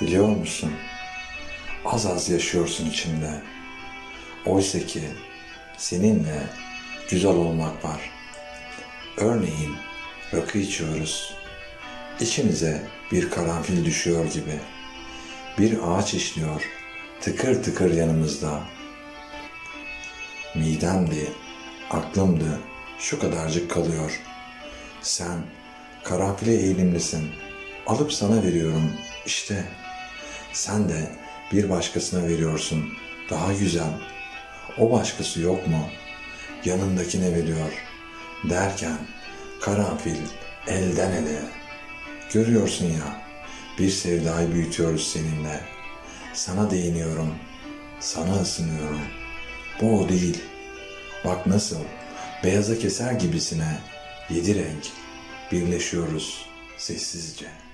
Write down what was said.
Biliyor musun? Az az yaşıyorsun içimde. Oysa ki seninle güzel olmak var. Örneğin rakı içiyoruz. İçimize bir karanfil düşüyor gibi. Bir ağaç işliyor tıkır tıkır yanımızda. Midemdi, aklımdı, şu kadarcık kalıyor. Sen karanfile eğilimlisin. Alıp sana veriyorum. İşte sen de bir başkasına veriyorsun. Daha güzel. O başkası yok mu? Yanındakine veriyor. Derken karanfil elden ele. Görüyorsun ya bir sevdayı büyütüyoruz seninle. Sana değiniyorum. Sana ısınıyorum. Bu o değil. Bak nasıl beyaza keser gibisine yedi renk birleşiyoruz sessizce.